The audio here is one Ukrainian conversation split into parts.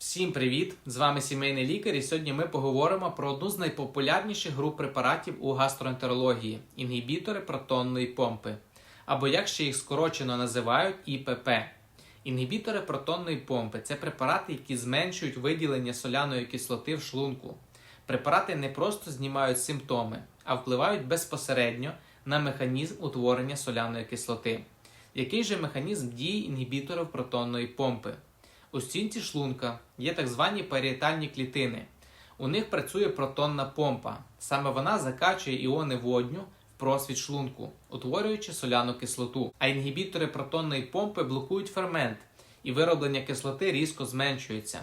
Всім привіт! З вами сімейний лікар, і сьогодні ми поговоримо про одну з найпопулярніших груп препаратів у гастроентерології інгібітори протонної помпи, або як ще їх скорочено називають ІПП. Інгібітори протонної помпи це препарати, які зменшують виділення соляної кислоти в шлунку. Препарати не просто знімають симптоми, а впливають безпосередньо на механізм утворення соляної кислоти. Який же механізм дії інгібіторів протонної помпи? У стінці шлунка є так звані паріетальні клітини. У них працює протонна помпа. Саме вона закачує іони водню в просвіт шлунку, утворюючи соляну кислоту. А інгібітори протонної помпи блокують фермент, і вироблення кислоти різко зменшується.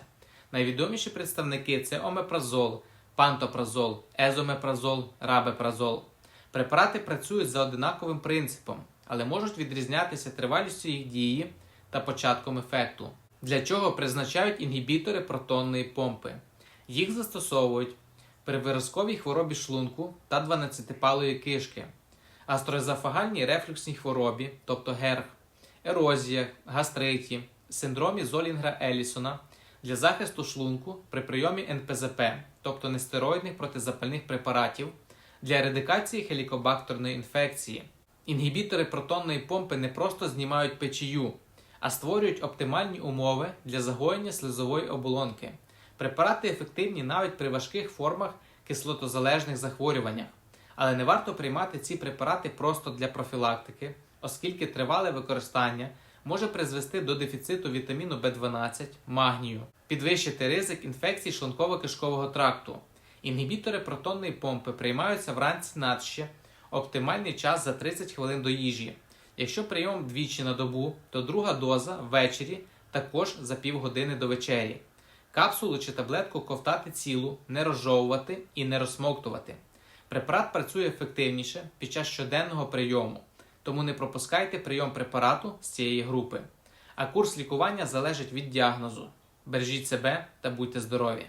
Найвідоміші представники це омепразол, пантопразол, езомепразол, рабепразол. Препарати працюють за одинаковим принципом, але можуть відрізнятися тривалістю їх дії та початком ефекту. Для чого призначають інгібітори протонної помпи? Їх застосовують при виразковій хворобі шлунку та 12-палої кишки, гастроезофагальній рефлюксній хворобі, тобто ГЕРГ, ерозіях, гастриті, синдромі Золінгра Елісона для захисту шлунку при прийомі НПЗП, тобто нестероїдних протизапальних препаратів для ерадикації хелікобактерної інфекції. Інгібітори протонної помпи не просто знімають печію, а створюють оптимальні умови для загоєння слизової оболонки. Препарати ефективні навіть при важких формах кислотозалежних захворюваннях, але не варто приймати ці препарати просто для профілактики, оскільки тривале використання може призвести до дефіциту вітаміну В12, магнію, підвищити ризик інфекцій шлунково-кишкового тракту. Інгібітори протонної помпи приймаються вранці надще, оптимальний час за 30 хвилин до їжі. Якщо прийом двічі на добу, то друга доза ввечері також за півгодини до вечері. Капсулу чи таблетку ковтати цілу, не розжовувати і не розсмоктувати. Препарат працює ефективніше під час щоденного прийому, тому не пропускайте прийом препарату з цієї групи. А курс лікування залежить від діагнозу. Бережіть себе та будьте здорові!